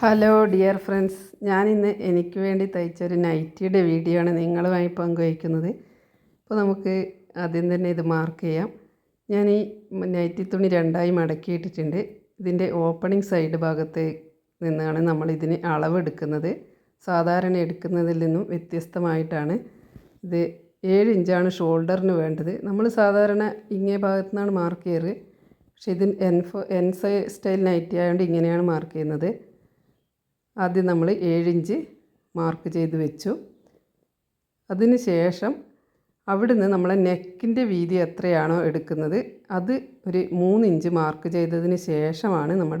Hello dear friends ഞാനിന്ന് എനിക്ക് വേണ്ടി തയ്ച്ചൊരു നൈറ്റിയുടെ വീഡിയോ ആണ് നിങ്ങളുമായി പങ്കുവയ്ക്കുന്നത്. അപ്പോൾ നമുക്ക് ആദ്യം തന്നെ ഇത് മാർക്ക് ചെയ്യാം. ഞാൻ ഈ നൈറ്റി തുണി രണ്ടായി മടക്കിയിട്ടിട്ടുണ്ട്. ഇതിന്റെ ഓപ്പണിംഗ് സൈഡ് ഭാഗത്ത് നിന്നാണ് നമ്മൾ ഇതിന് അളവെടുക്കുന്നത്. സാധാരണ എടുക്കുന്നതിൽ നിന്നും വ്യത്യസ്തമായിട്ടാണ്. ഇത് ഏഴ് ഇഞ്ചാണ് ഷോൾഡറിന് വേണ്ടത്. നമ്മൾ സാധാരണ ഇങ്ങേ ഭാഗത്തു നിന്നാണ് മാർക്ക് ചെയ്യാറ്. പക്ഷേ ഇതിന് എൻ ഫോ എൻ സൈ സ്റ്റൈൽ നൈറ്റി ആയതുകൊണ്ട് ഇങ്ങനെയാണ് മാർക്ക് ചെയ്യുന്നത്. ആദ്യം നമ്മൾ ഏഴിഞ്ച് മാർക്ക് ചെയ്ത് വെച്ചു. അതിന് ശേഷം അവിടുന്ന് നമ്മളെ നെക്കിന്റെ വീതി എത്രയാണോ എടുക്കുന്നത് അത് ഒരു മൂന്നിഞ്ച് മാർക്ക് ചെയ്തതിന് ശേഷമാണ് നമ്മൾ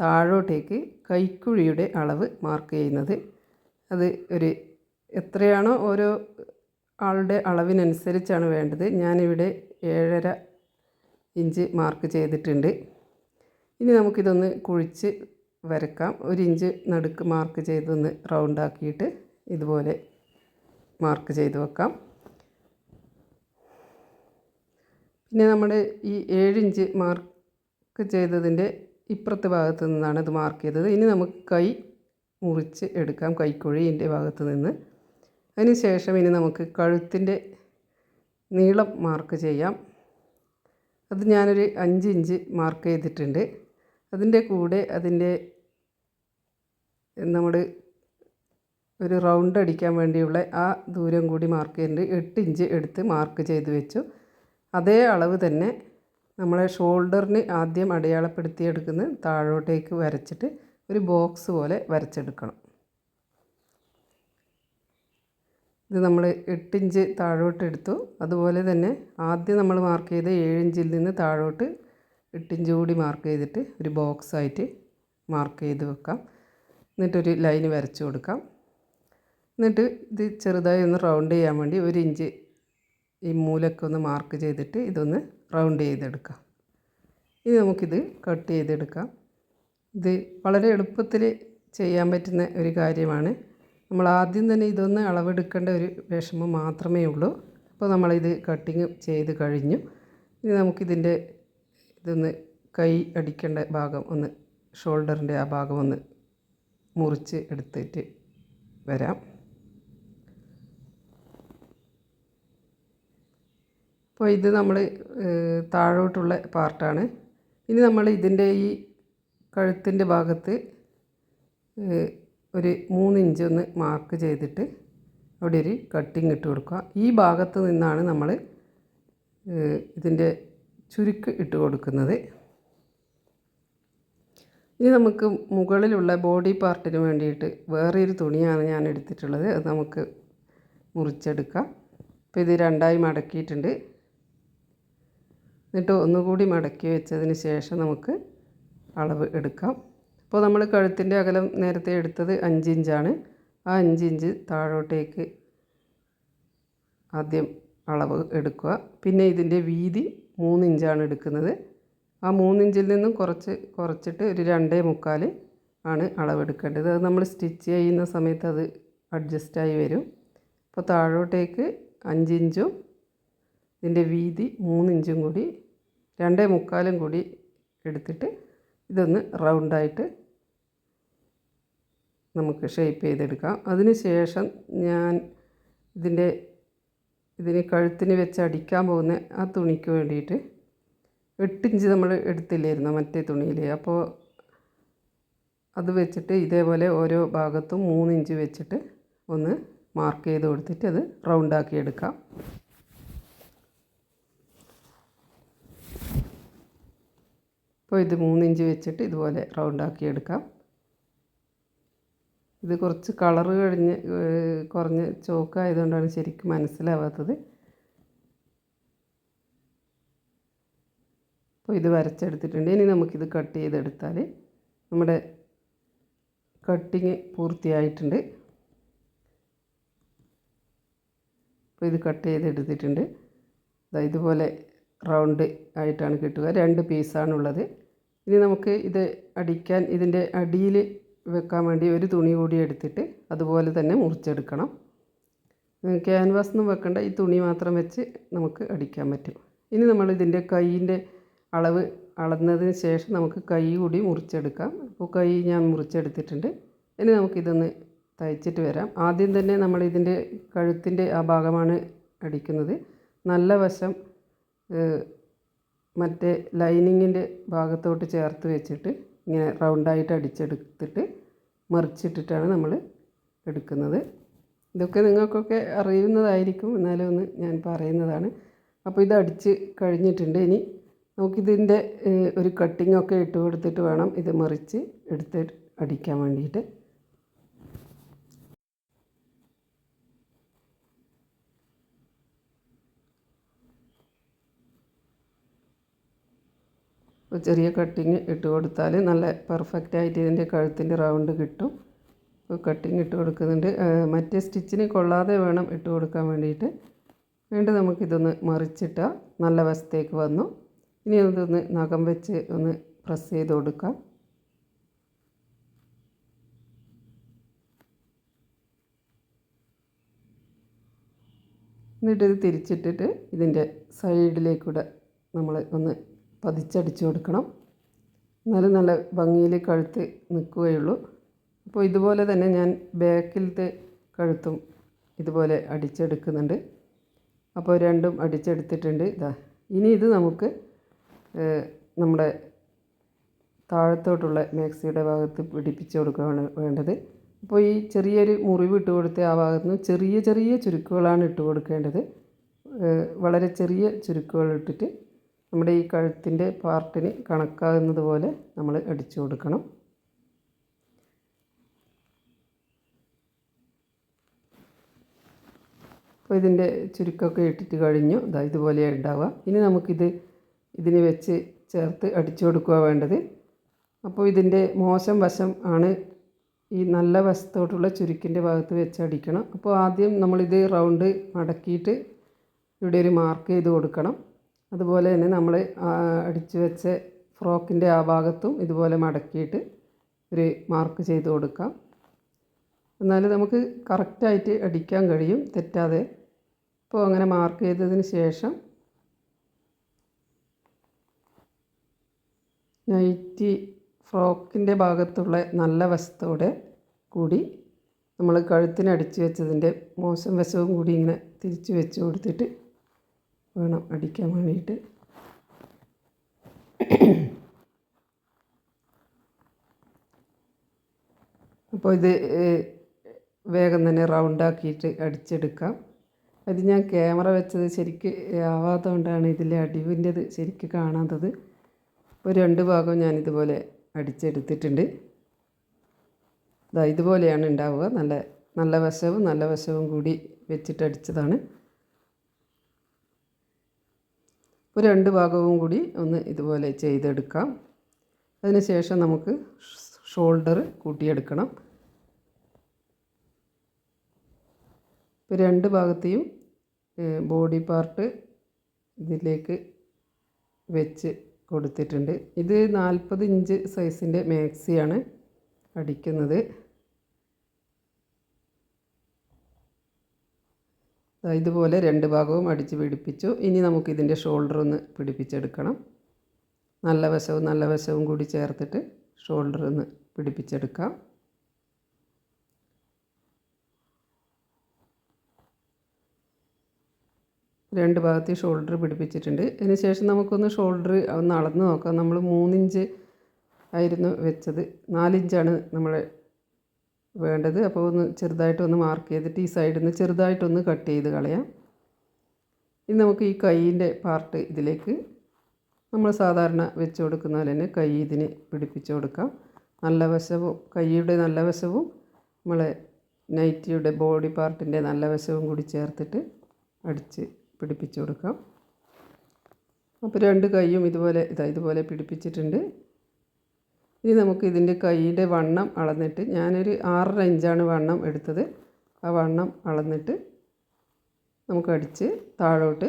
താഴോട്ടേക്ക് കൈക്കുഴിയുടെ അളവ് മാർക്ക് ചെയ്യുന്നത്. അത് ഒരു എത്രയാണോ ഓരോ ആളുടെ അളവിനനുസരിച്ചാണ് വേണ്ടത്. ഞാനിവിടെ ഏഴര ഇഞ്ച് മാർക്ക് ചെയ്തിട്ടുണ്ട്. ഇനി നമുക്കിതൊന്ന് കുഴിച്ച് വരക്കാം. ഒരു ഇഞ്ച് നടുക്ക് മാർക്ക് ചെയ്തൊന്ന് റൗണ്ടാക്കിയിട്ട് ഇതുപോലെ മാർക്ക് ചെയ്ത് വെക്കാം. പിന്നെ നമ്മുടെ ഈ ഏഴിഞ്ച് മാർക്ക് ചെയ്തതിന്റെ ഇപ്പുറത്തെ ഭാഗത്ത് നിന്നാണ് ഇത് മാർക്ക് ചെയ്തത്. ഇനി നമുക്ക് കൈ മുറിച്ച് എടുക്കാം. കൈക്കുഴിന്റെ ഭാഗത്ത് നിന്ന്. അതിന് ശേഷം ഇനി നമുക്ക് കഴുത്തിന്റെ നീളം മാർക്ക് ചെയ്യാം. അത് ഞാനൊരു അഞ്ച് ഇഞ്ച് മാർക്ക് ചെയ്തിട്ടുണ്ട്. അതിന്റെ കൂടെ അതിന്റെ നമ്മൾ ഒരു റൗണ്ട് അടിക്കാൻ വേണ്ടിയുള്ള ആ ദൂരം കൂടി മാർക്ക് ചെയ്തിട്ട് എട്ട് ഇഞ്ച് എടുത്ത് മാർക്ക് ചെയ്ത് വെച്ചു. അതേ അളവ് തന്നെ നമ്മളെ ഷോൾഡറിന് ആദ്യം അടയാളപ്പെടുത്തിയെടുക്കുന്ന താഴോട്ടേക്ക് വരച്ചിട്ട് ഒരു ബോക്സ് പോലെ വരച്ചെടുക്കണം. ഇത് നമ്മൾ എട്ടിഞ്ച് താഴോട്ട് എടുത്തു. അതുപോലെ തന്നെ ആദ്യം നമ്മൾ മാർക്ക് ചെയ്ത ഏഴിഞ്ചിൽ നിന്ന് താഴോട്ട് എട്ടിഞ്ച് കൂടി മാർക്ക് ചെയ്തിട്ട് ഒരു ബോക്സായിട്ട് മാർക്ക് ചെയ്ത് വെക്കാം. എന്നിട്ടൊരു ലൈന് വരച്ചു കൊടുക്കാം. എന്നിട്ട് ഇത് ചെറുതായി ഒന്ന് റൗണ്ട് ചെയ്യാൻ വേണ്ടി ഒരു ഇഞ്ച് ഈ മൂലൊക്കെ ഒന്ന് മാർക്ക് ചെയ്തിട്ട് ഇതൊന്ന് റൗണ്ട് ചെയ്തെടുക്കാം. ഇനി നമുക്കിത് കട്ട് ചെയ്തെടുക്കാം. ഇത് വളരെ എളുപ്പത്തിൽ ചെയ്യാൻ പറ്റുന്ന ഒരു കാര്യമാണ്. നമ്മൾ ആദ്യം തന്നെ ഇതൊന്ന് അളവെടുക്കേണ്ട ഒരു വിഷമം മാത്രമേ ഉള്ളൂ. അപ്പോൾ നമ്മളിത് കട്ടിങ് ചെയ്ത് കഴിഞ്ഞു. ഇനി നമുക്കിതിന്റെ ഇതൊന്ന് കൈ അടിക്കേണ്ട ഭാഗം ഒന്ന് ഷോൾഡറിന്റെ ആ ഭാഗം ഒന്ന് മുറിച്ച് എടുത്തിട്ട് വരാം. അപ്പോൾ ഇത് നമ്മൾ താഴോട്ടുള്ള പാർട്ടാണ്. ഇനി നമ്മൾ ഇതിന്റെ ഈ കഴുത്തിന്റെ ഭാഗത്ത് ഒരു മൂന്ന് ഇഞ്ച് ഒന്ന് മാർക്ക് ചെയ്തിട്ട് അവിടെ ഒരു കട്ടിങ് ഇട്ട് കൊടുക്കുക. ഈ ഭാഗത്ത് നിന്നാണ് നമ്മൾ ഇതിന്റെ ചുരുക്ക് ഇട്ട് കൊടുക്കുന്നത്. ഇനി നമുക്ക് മുകളിലുള്ള ബോഡി പാർട്ടിന് വേണ്ടിയിട്ട് വേറെ ഒരു തുണിയാണ് ഞാൻ എടുത്തിട്ടുള്ളത്. അത് നമുക്ക് മുറിച്ചെടുക്കാം. അപ്പോൾ ഇത് രണ്ടായി മടക്കിയിട്ടുണ്ട്. എന്നിട്ട് ഒന്നുകൂടി മടക്കി വെച്ചതിന് ശേഷം നമുക്ക് അളവ് എടുക്കാം. അപ്പോൾ നമ്മൾ കഴുത്തിന്റെ അകലം നേരത്തെ എടുത്തത് അഞ്ച് ഇഞ്ചാണ്. ആ അഞ്ച് ഇഞ്ച് താഴോട്ടേക്ക് ആദ്യം അളവ് എടുക്കുക. പിന്നെ ഇതിന്റെ വീതി മൂന്ന് ഇഞ്ചാണ് എടുക്കുന്നത്. ആ മൂന്നിഞ്ചിൽ നിന്നും കുറച്ച് കുറച്ചിട്ട് ഒരു രണ്ടേ മുക്കാൽ ആണ് അളവെടുക്കേണ്ടത്. അത് നമ്മൾ സ്റ്റിച്ച് ചെയ്യുന്ന സമയത്ത് അത് അഡ്ജസ്റ്റായി വരും. അപ്പോൾ താഴോട്ടേക്ക് അഞ്ചിഞ്ചും ഇതിന്റെ വീതി മൂന്നിഞ്ചും കൂടി രണ്ടേ മുക്കാലും കൂടി എടുത്തിട്ട് ഇതൊന്ന് റൗണ്ടായിട്ട് നമുക്ക് ഷേപ്പ് ചെയ്തെടുക്കാം. അതിന് ശേഷം ഞാൻ ഇതിന്റെ ഇതിന് കഴുത്തിന് വെച്ച് അടിക്കാൻ പോകുന്ന ആ തുണിക്ക് വേണ്ടിയിട്ട് എട്ടിഞ്ച് നമ്മൾ എടുത്തില്ലായിരുന്നു മറ്റേ തുണിയിൽ. അപ്പോൾ അത് വെച്ചിട്ട് ഇതേപോലെ ഓരോ ഭാഗത്തും മൂന്നിഞ്ച് വെച്ചിട്ട് ഒന്ന് മാർക്ക് ചെയ്ത് കൊടുത്തിട്ട് അത് റൗണ്ടാക്കി എടുക്കാം. അപ്പോൾ ഇത് മൂന്നിഞ്ച് വെച്ചിട്ട് ഇതുപോലെ റൗണ്ടാക്കി എടുക്കാം. ഇത് കുറച്ച് കളറ് കഴിഞ്ഞ് കുറഞ്ഞ് ചോക്കായതുകൊണ്ടാണ് ശരിക്കും മനസ്സിലാവാത്തത്. അപ്പോൾ ഇത് വരച്ചെടുത്തിട്ടുണ്ട്. ഇനി നമുക്കിത് കട്ട് ചെയ്തെടുത്താൽ നമ്മുടെ കട്ടിങ് പൂർത്തിയായിട്ടുണ്ട്. അപ്പോൾ ഇത് കട്ട് ചെയ്തെടുത്തിട്ടുണ്ട്. ഇതുപോലെ റൗണ്ട് ആയിട്ടാണ് കിട്ടുക. രണ്ട് പീസാണുള്ളത്. ഇനി നമുക്ക് ഇത് അടിക്കാൻ ഇതിന്റെ അടിയിൽ വെക്കാൻ വേണ്ടി ഒരു തുണി കൂടി എടുത്തിട്ട് അതുപോലെ തന്നെ മുറിച്ചെടുക്കണം. ക്യാൻവാസ് ഒന്നും വെക്കണ്ട. ഈ തുണി മാത്രം വെച്ച് നമുക്ക് അടിക്കാൻ പറ്റും. ഇനി നമ്മൾ ഇതിന്റെ കൈയിന്റെ അളവ് അളന്നതിന് ശേഷം നമുക്ക് കൈ കൂടി മുറിച്ചെടുക്കാം. അപ്പോൾ കൈ ഞാൻ മുറിച്ചെടുത്തിട്ടുണ്ട്. ഇനി നമുക്കിതൊന്ന് തയ്ച്ചിട്ട് വരാം. ആദ്യം തന്നെ നമ്മൾ ഇതിന്റെ കഴുത്തിന്റെ ആ ഭാഗമാണ് അടിക്കുന്നത്. നല്ല വശം മറ്റേ ലൈനിങ്ങിന്റെ ഭാഗത്തോട്ട് ചേർത്ത് വെച്ചിട്ട് ഇങ്ങനെ റൗണ്ടായിട്ട് അടിച്ചെടുത്തിട്ട് മറിച്ചിട്ടിട്ടാണ് നമ്മൾ എടുക്കുന്നത്. ഇതൊക്കെ നിങ്ങൾക്കൊക്കെ അറിയുന്നതായിരിക്കും. എന്നാലും ഒന്ന് ഞാൻ പറയുന്നതാണ്. അപ്പോൾ ഇത് അടിച്ച് കഴിഞ്ഞിട്ടുണ്ട്. ഇനി നമുക്കിതിന്റെ ഒരു കട്ടിങ്ങൊക്കെ ഇട്ട് കൊടുത്തിട്ട് വേണം ഇത് മറിച്ച് എടുത്ത് അടിക്കാൻ വേണ്ടിയിട്ട്. അപ്പോൾ ചെറിയ കട്ടിങ് ഇട്ട് കൊടുത്താൽ നല്ല പെർഫെക്റ്റ് ആയിട്ട് ഇതിന്റെ കഴുത്തിന്റെ റൗണ്ട് കിട്ടും. അപ്പോൾ കട്ടിങ് ഇട്ട് കൊടുക്കുന്നുണ്ട്. മറ്റേ സ്റ്റിച്ചിന് കൊള്ളാതെ വേണം ഇട്ട് കൊടുക്കാൻ വേണ്ടിയിട്ട്. വീണ്ടും നമുക്കിതൊന്ന് മറിച്ചിട്ടാൽ നല്ല വശത്തേക്ക് വന്നു. ഇനി അതൊന്ന് നഖം വെച്ച് ഒന്ന് പ്രസ് ചെയ്ത് കൊടുക്കാം. എന്നിട്ട് തിരിച്ചിട്ടിട്ട് ഇതിന്റെ സൈഡിലേക്കൂടെ നമ്മൾ ഒന്ന് പതിച്ചടിച്ചു കൊടുക്കണം. എന്നാലും നല്ല ഭംഗിയിൽ കഴുത്ത് നിൽക്കുകയുള്ളൂ. അപ്പോൾ ഇതുപോലെ തന്നെ ഞാൻ ബാക്കിലത്തെ കഴുത്തും ഇതുപോലെ അടിച്ചെടുക്കുന്നുണ്ട്. അപ്പോൾ രണ്ടും അടിച്ചെടുത്തിട്ടുണ്ട്. ഇതാ ഇനി ഇത് നമുക്ക് നമ്മുടെ താഴത്തോട്ടുള്ള മാക്സിയുടെ ഭാഗത്ത് പിടിപ്പിച്ച് കൊടുക്കുകയാണ് വേണ്ടത്. അപ്പോൾ ഈ ചെറിയൊരു മുറിവ് ഇട്ട് കൊടുത്ത ആ ഭാഗത്ത് നിന്ന് ചെറിയ ചെറിയ ചുരുക്കുകളാണ് ഇട്ട് കൊടുക്കേണ്ടത്. വളരെ ചെറിയ ചുരുക്കുകൾ ഇട്ടിട്ട് നമ്മുടെ ഈ കഴുത്തിന്റെ പാർട്ടിന് കണക്കാകുന്നത് പോലെ നമ്മൾ അടിച്ചു കൊടുക്കണം. അപ്പോൾ ഇതിന്റെ ചുരുക്കമൊക്കെ ഇട്ടിട്ട് കഴിഞ്ഞു. ഇതാ ഇതുപോലെ ഉണ്ടാവുക. ഇനി നമുക്കിത് ഇതിന് വെച്ച് ചേർത്ത് അടിച്ചു കൊടുക്കുക വേണ്ടത്. അപ്പോൾ ഇതിന്റെ മോശം വശം ആണ് ഈ നല്ല വശത്തോട്ടുള്ള ചുരുക്കിന്റെ ഭാഗത്ത് വെച്ച് അടിക്കണം. അപ്പോൾ ആദ്യം നമ്മളിത് റൗണ്ട് മടക്കിയിട്ട് ഇവിടെ ഒരു മാർക്ക് ചെയ്ത് കൊടുക്കണം. അതുപോലെ തന്നെ നമ്മൾ അടിച്ചു വെച്ച ഫ്രോക്കിന്റെ ആ ഭാഗത്തും ഇതുപോലെ മടക്കിയിട്ട് ഒരു മാർക്ക് ചെയ്ത് കൊടുക്കാം. എന്നാൽ നമുക്ക് കറക്റ്റായിട്ട് അടിക്കാൻ കഴിയും തെറ്റാതെ. അപ്പോൾ അങ്ങനെ മാർക്ക് ചെയ്തതിന് ശേഷം നൈറ്റി ഫ്രോക്കിന്റെ ഭാഗത്തുള്ള നല്ല വശത്തോടെ കൂടി നമ്മൾ കഴുത്തിന് അടിച്ചു വെച്ചതിന്റെ മോശം വശവും കൂടി ഇങ്ങനെ തിരിച്ചു വെച്ച് കൊടുത്തിട്ട് വേണം അടിക്കാൻ വേണ്ടിയിട്ട്. അപ്പോൾ ഇത് വേഗം തന്നെ റൗണ്ടാക്കിയിട്ട് അടിച്ചെടുക്കാം. അത് ഞാൻ ക്യാമറ വെച്ചത് ശരിക്ക് ആവാത്തതുകൊണ്ടാണ് ഇതിലെ അടിവിന്റെത് ശരിക്ക് കാണാത്തത്. അപ്പോൾ രണ്ട് ഭാഗം ഞാൻ ഇതുപോലെ അടിച്ചെടുത്തിട്ടുണ്ട്. ഇതാ ഇതുപോലെയാണ് ഉണ്ടാവുക. നല്ല നല്ല വശവും നല്ല വശവും കൂടി വെച്ചിട്ട് അടിച്ചതാണ്. ഇപ്പോൾ രണ്ട് ഭാഗവും കൂടി ഒന്ന് ഇതുപോലെ ചെയ്തെടുക്കാം. അതിനുശേഷം നമുക്ക് ഷോൾഡർ കൂട്ടിയെടുക്കണം. ഇപ്പോൾ രണ്ട് ഭാഗത്തെയും ബോഡി പാർട്ട് ഇതിലേക്ക് വെച്ച് കൊടുത്തിട്ടുണ്ട്. ഇത് നാൽപ്പത് ഇഞ്ച് സൈസിന്റെ മാക്സിയാണ് അടിക്കുന്നത്. ഇതുപോലെ രണ്ട് ഭാഗവും അടിച്ച് പിടിപ്പിച്ചു. ഇനി നമുക്ക് ഇതിന്റെ ഷോൾഡർ ഒന്ന് പിടിപ്പിച്ചെടുക്കണം. നല്ല വശവും നല്ല വശവും കൂടി ചേർത്തിട്ട് ഷോൾഡർ ഒന്ന് പിടിപ്പിച്ചെടുക്കാം. രണ്ട് ഭാഗത്ത് ഷോൾഡർ പിടിപ്പിച്ചിട്ടുണ്ട്. അതിന് ശേഷം നമുക്കൊന്ന് ഷോൾഡർ ഒന്ന് അളന്ന് നോക്കാം. നമ്മൾ മൂന്നിഞ്ച് ആയിരുന്നു വെച്ചത്. നാലിഞ്ചാണ് നമ്മൾ വേണ്ടത്. അപ്പോൾ ഒന്ന് ചെറുതായിട്ടൊന്ന് മാർക്ക് ചെയ്തിട്ട് ഈ സൈഡിൽ നിന്ന് ചെറുതായിട്ടൊന്ന് കട്ട് ചെയ്ത് കളയാം. ഇനി നമുക്ക് ഈ കൈയിന്റെ പാർട്ട് ഇതിലേക്ക് നമ്മൾ സാധാരണ വെച്ച് കൊടുക്കുന്ന പോലെ തന്നെ കൈ ഇതിന് പിടിപ്പിച്ച് കൊടുക്കാം. നല്ല വശവും കൈയുടെ നല്ല വശവും നമ്മളെ നൈറ്റിയുടെ ബോഡി പാർട്ടിന്റെ നല്ല വശവും കൂടി ചേർത്തിട്ട് അടിച്ച് പിടിപ്പിച്ച് കൊടുക്കാം. അപ്പോൾ രണ്ട് കൈയും ഇതുപോലെ ഇതാ ഇതുപോലെ പിടിപ്പിച്ചിട്ടുണ്ട്. ഇനി നമുക്ക് ഇതിന്റെ കൈയുടെ വണ്ണം അളന്നിട്ട് ഞാനൊരു ആറര ഇഞ്ചാണ് വണ്ണം എടുത്തത്. ആ വണ്ണം അളന്നിട്ട് നമുക്ക് അടിച്ച് താഴോട്ട്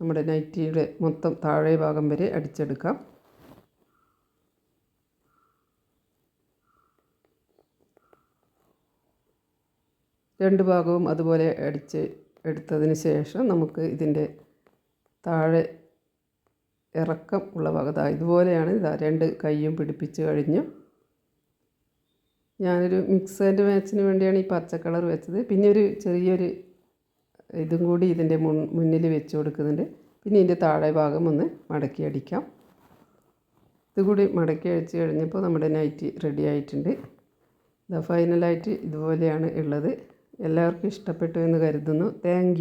നമ്മുടെ നൈറ്റിയുടെ മൊത്തം താഴെ ഭാഗം വരെ അടിച്ചെടുക്കാം. രണ്ട് ഭാഗവും അതുപോലെ അടിച്ച് എടുത്തതിന് ശേഷം നമുക്ക് ഇതിന്റെ താഴെ ഇറക്കം ഉള്ള ഭാഗം ദാ ഇതുപോലെയാണ് ഇതാ രണ്ട് കൈയും പിടിപ്പിച്ച് കഴിഞ്ഞു. ഞാനൊരു മിക്സ് ആൻഡ് മാച്ചിന് വേണ്ടിയാണ് ഈ പച്ച കളർ വെച്ചത്. പിന്നെ ഒരു ചെറിയൊരു ഇതും കൂടി ഇതിന്റെ മുൻ മുന്നിൽ വെച്ച് കൊടുക്കുന്നുണ്ട്. പിന്നെ ഇതിന്റെ താഴെ ഭാഗം ഒന്ന് മടക്കി അടിക്കാം. ഇതുകൂടി മടക്കി അടിച്ച് കഴിഞ്ഞപ്പോൾ നമ്മുടെ നൈറ്റി റെഡി ആയിട്ടുണ്ട്. ഇതാ ഫൈനലായിട്ട് ഇതുപോലെയാണ് ഉള്ളത്. എല്ലാവർക്കും ഇഷ്ടപ്പെട്ടു എന്ന് കരുതുന്നു. താങ്ക്